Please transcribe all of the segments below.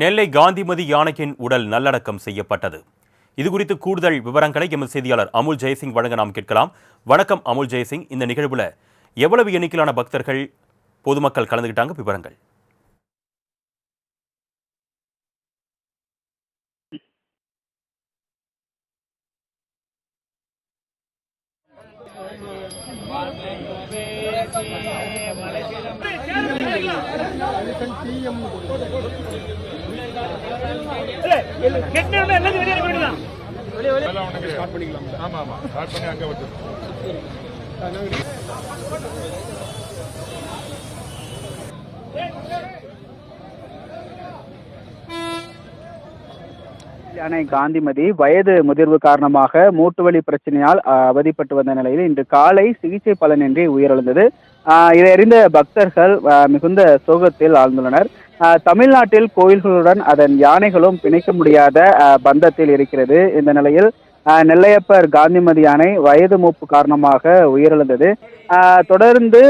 நெல்லை காந்திமதி யானையின் உடல் நல்லடக்கம் செய்யப்பட்டது. இது குறித்து கூடுதல் விவரங்களை எமது செய்தியாளர் அமுல் ஜெயசிங் வழங்க நாம் கேட்கலாம். வணக்கம் அமுல் ஜெயசிங். இந்த நிகழ்வுல எவ்வளவு எண்ணிக்கையிலான பக்தர்கள் பொதுமக்கள் கலந்துகிட்டாங்க? விவரங்கள். கெட்டவன ஸ்டார்ட் பண்ணிக்கலாம். ஆமா ஆமா. ஸ்டார்ட் பண்ணி அங்கே விட்டு அணை காந்திமதி வயது முதிர்வு காரணமாக மூட்டு வலி பிரச்சனையால் அவதிப்பட்டு வந்த நிலையில் இன்று காலை சிகிச்சை பலனின்றி உயிரிழந்தது. இதை அறிந்த பக்தர்கள் அஹ், மிகுந்த சோகத்தில் ஆழ்ந்துள்ளனர். தமிழ்நாட்டில் கோயில்களுடன் அதன் யானைகளும் பிணைக்க முடியாத அஹ், பந்தத்தில் இருக்கிறது. இந்த நிலையில் நெல்லையப்பர் காந்திமதி யானை வயது மூப்பு காரணமாக உயிரிழந்தது. தொடர்ந்து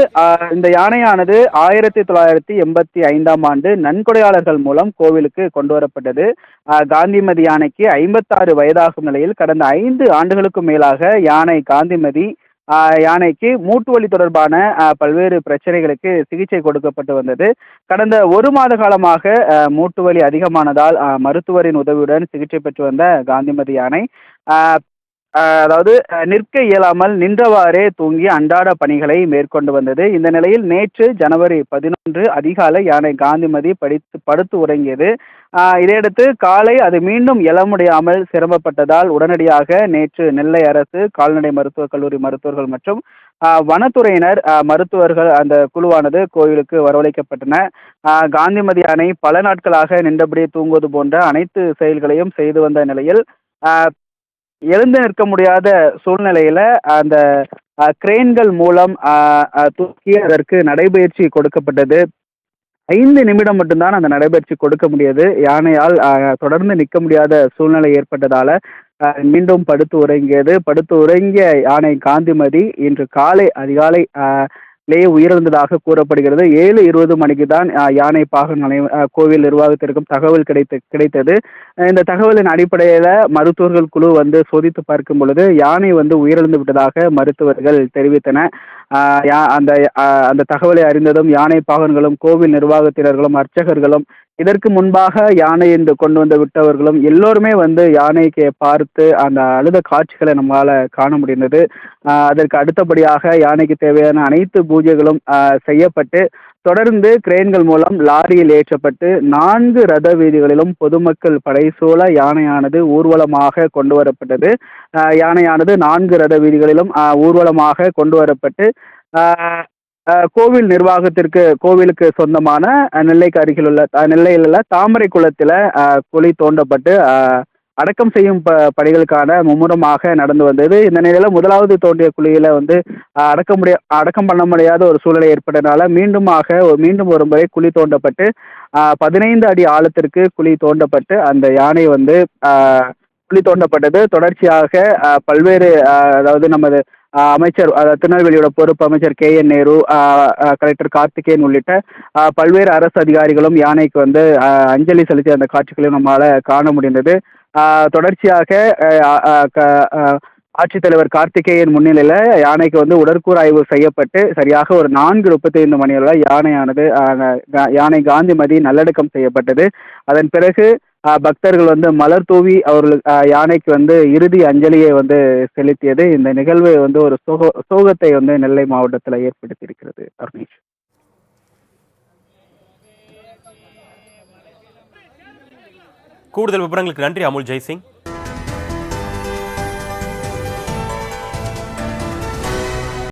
இந்த யானையானது ஆயிரத்தி தொள்ளாயிரத்தி எண்பத்தி ஐந்தாம் ஆண்டு நன்கொடையாளர்கள் மூலம் கோவிலுக்கு கொண்டு வரப்பட்டது. காந்திமதி யானைக்கு ஐம்பத்தாறு வயதாகும் நிலையில் கடந்த ஐந்து ஆண்டுகளுக்கும் மேலாக யானை காந்திமதி யானைக்கு மூட்டு வலி தொடர்பான பல்வேறு பிரச்சனைகளுக்கு சிகிச்சை கொடுக்கப்பட்டு வந்தது. கடந்த ஒரு மாத காலமாக மூட்டு வலி அதிகமானதால் மருத்துவரின் உதவியுடன் சிகிச்சை பெற்று வந்த காந்திமதி யானை அதாவது நிற்க இயலாமல் நின்றவாறே தூங்கி அன்றாட பணிகளை மேற்கொண்டு வந்தது. இந்த நிலையில் நேற்று ஜனவரி பதினொன்று அதிகாலை யானை காந்திமதி படித்து படுத்து உறங்கியது. இதையடுத்து காலை அது மீண்டும் எழ முடியாமல் சிரமப்பட்டதால் உடனடியாக நேற்று நெல்லை அரசு கால்நடை மருத்துவக் கல்லூரி மருத்துவர்கள் மற்றும் வனத்துறையினர் மருத்துவர்கள் அந்த குழுவானது கோயிலுக்கு வரவழைக்கப்பட்டன. காந்திமதி அணை பல நாட்களாக நின்றபடி தூங்குவது போன்ற அனைத்து செயல்களையும் செய்து வந்த நிலையில் எழுந்து நிற்க முடியாத சூழ்நிலையில அந்த கிரெயின்கள் மூலம் தூக்கி அதற்கு நடைபயிற்சி கொடுக்கப்பட்டது. ஐந்து நிமிடம் மட்டும்தான் அந்த நடைபயிற்சி கொடுக்க முடியாது. யானையால் தொடர்ந்து நிற்க முடியாத சூழ்நிலை ஏற்பட்டதால மீண்டும் படுத்து உறங்கியது. படுத்து உறங்கிய யானை காந்திமதி இன்று காலை அதிகாலை லே உயிரிழந்ததாக கூறப்படுகிறது. ஏழு இருபது மணிக்கு தான் யானை பாகன் கோவில் நிர்வாகத்திற்கும் தகவல் கிடைத்து கிடைத்தது. இந்த தகவலின் அடிப்படையில் மருத்துவர்கள் குழு வந்து சோதித்து பார்க்கும் பொழுது யானை வந்து உயிரிழந்து விட்டதாக மருத்துவர்கள் தெரிவித்தன. அந்த அந்த தகவலை அறிந்ததும் யானை பாகன்களும் கோவில் நிர்வாகத்தினர்களும் அர்ச்சகர்களும் இதற்கு முன்பாக யானை என்று கொண்டு வந்து விட்டவர்களும் எல்லோருமே வந்து யானைக்கு பார்த்து அந்த அழுத காட்சிகளை நம்மளால காண முடிந்தது. அதற்கு அடுத்தபடியாக யானைக்கு தேவையான அனைத்து பூஜைகளும் செய்யப்பட்டு தொடர்ந்து கிரேன்கள் மூலம் லாரியில் ஏற்றப்பட்டு நான்கு ரத வீதிகளிலும் பொதுமக்கள் படைசூழ யானையானது ஊர்வலமாக கொண்டு வரப்பட்டது. யானையானது நான்கு ரத வீதிகளிலும் ஊர்வலமாக கொண்டு வரப்பட்டு கோவில் நிர்வாகத்திற்கு கோவிலுக்கு சொந்தமான நெல்லைக்கு அருகில் உள்ள நெல்லையில் உள்ள தாமரை குளத்தில் குழி தோண்டப்பட்டு அடக்கம் செய்யும் ப பணிகளுக்கான மும்முரமாக நடந்து வந்தது. இந்த நிலையில் முதலாவது தோண்டிய குழியில் வந்து அடக்க முடிய அடக்கம் பண்ண முடியாத ஒரு சூழ்நிலை ஏற்பட்டனால மீண்டுமாக ஒரு- மீண்டும் ஒரு முறை குழி தோண்டப்பட்டு பதினைந்து அடி ஆழத்திற்கு குழி தோண்டப்பட்டு அந்த யானை வந்து குழி தோண்டப்பட்டது. தொடர்ச்சியாக பல்வேறு அதாவது நமது அமைச்சர் திருநெல்வேலியோட பொறுப்பு அமைச்சர் K N Nehru collector Karthikeyan உள்ளிட்ட பல்வேறு அரசு அதிகாரிகளும் யானைக்கு வந்து அஞ்சலி செலுத்திய அந்த காட்சிகளையும் நம்மளால காண முடிந்தது. தொடர்ச்சியாக ஆட்சித்தலைவர் கார்த்திகேயன் முன்னிலையில் யானைக்கு வந்து உடற்கூறாய்வு செய்யப்பட்டு சரியாக ஒரு நான்கு முப்பத்தைந்து மணியில் யானையானது யானை காந்திமதி நல்லடக்கம் செய்யப்பட்டது. அதன் பிறகு பக்தர்கள் வந்து மலர் தூவி அவர்களுக்கு யானைக்கு வந்து இறுதி அஞ்சலியை வந்து செலுத்தியது. இந்த நிகழ்வு வந்து ஒரு சோக சோகத்தை வந்து நெல்லை மாவட்டத்தில் ஏற்படுத்தியிருக்கிறது. அருணேஷ் கூடுதல் விவரங்களுக்கு நன்றி அமுல் ஜெய்சிங்.